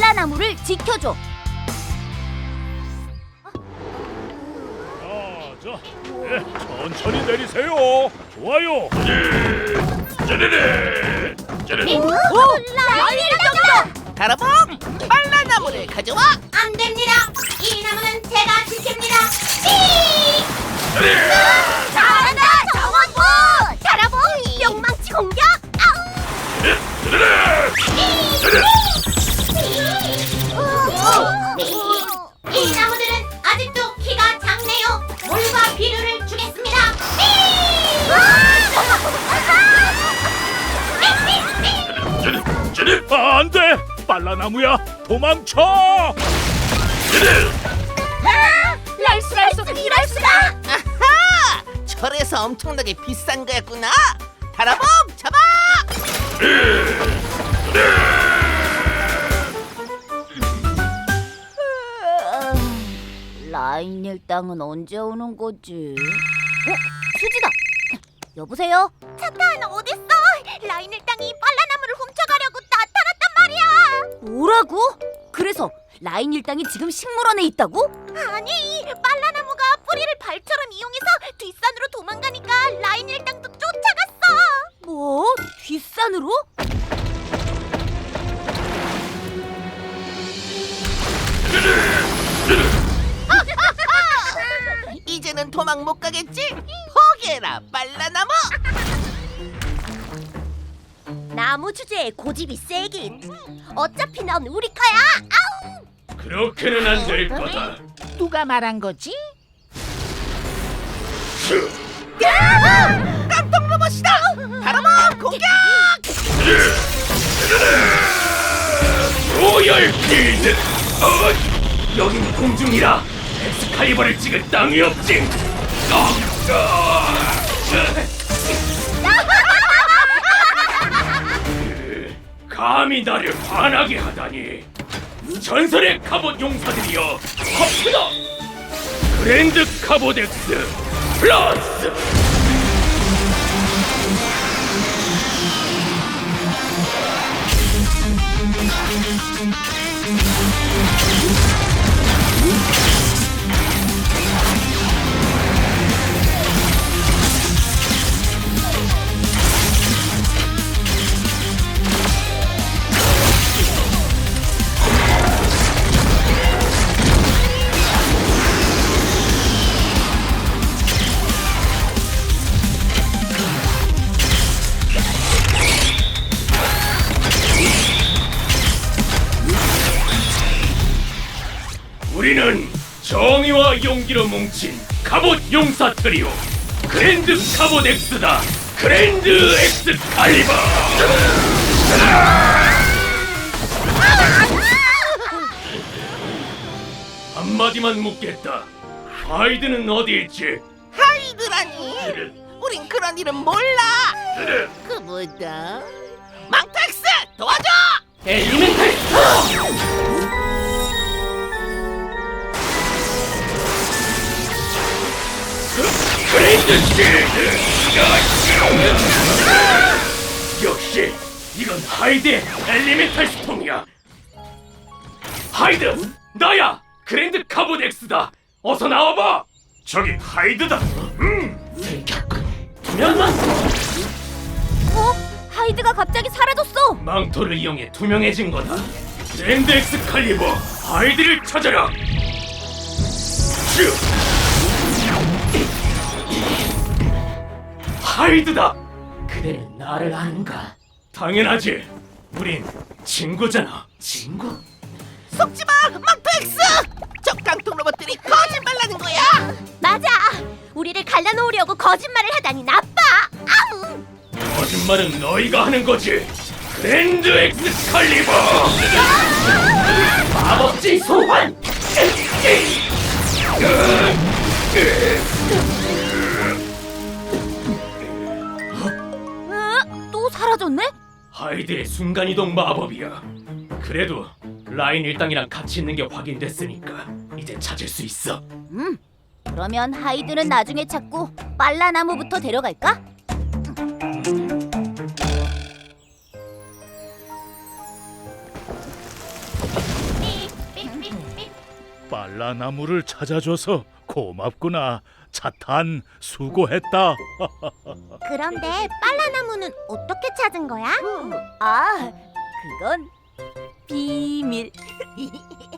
빨라나무를 지켜줘. 자, 자, 네, 천천히 내리세요. 좋아요. 짜르르, 짜르르. 오, 라인을 다라봉 빨라나무를 가져와 안 됩니다. 이 나무는 제가 지킵니다. 삐! 잘한다, 정원부. 달아보, 뿅망치 공격. 이 아, 안 돼. 빨라나무야, 도망쳐. 짜르르. 랄수랄수 이랄수가. 아하 철에서 엄청나게 비싼 거였구나 다라봉 잡아 라인 일당은 언제 오는 거지? 어, 수지다. 여보세요? 차탄 어딨어? 라인 일당이 빨라 뭐라고? 그래서 라인 일당이 지금 식물원에 있다고? 아니, 빨라나무가 뿌리를 발처럼 이용해서 뒷산으로 도망가니까 라인 일당도 쫓아갔어. 뭐? 뒷산으로? 이제는 도망 못 가겠지 포기해라 빨라나무 나무 주제에 고집이 세긴. 어차피 넌 우리 거야. 그렇게는 안 될 거다. 누가 말한 거지 슈. 깜짝 로봇이다 다라봉 공격 로열 필드. 어, 여긴 공중이라 엑스칼리버를 찍을 땅이 없지. 아, 아, 감히 나를 화나게 하다니. 전설의 갑옷 용사들이여, 합시다. 그랜드 카보덱스 플러스. 우리는 정의와 용기로 뭉친 갑옷 용사 트리오 그랜드 갑옷 엑스다. 그랜드 엑스 칼리버. 한마디만 묻겠다. 하이드는 어디 있지? 하이드라니? 우린 그런 일은 몰라. 그 뭐다 망타엑스 도와줘! 엘리멘 역시 이건 하이드의 엘리멘탈 스톰이야 하이드 나야 그랜드 카봇 엑스다 어서 나와봐 저기 하이드다 음 들켰군 투명한 어? 하이드가 갑자기 사라졌어. 망토를 이용해 투명해진 거다. 랜드 엑스칼리버 하이드를 찾아라. 슈. 하이드다. 그대는 나를 아는가? 당연하지. 우린 친구잖아. 친구? 속지마 망타엑스 저 깡통 로봇들이 거짓말하는 거야 맞아. 우리를 갈라놓으려고 거짓말을 하다니 나빠. 아우. 거짓말은 너희가 하는 거지. 그랜드 엑스칼리버. 마법지 소환. 하이드의 순간이동 마법이야. 그래도 라인 일당이랑 같이 있는 게 확인됐으니까 이제 찾을 수 있어. 음. 그러면 하이드는 나중에 찾고 빨라나무부터 데려갈까? 빨라나무를 찾아줘서 고맙구나. 차탄 수고했다. 그런데 빨라나무는 어떻게 찾은 거야? 아, 그건 비밀.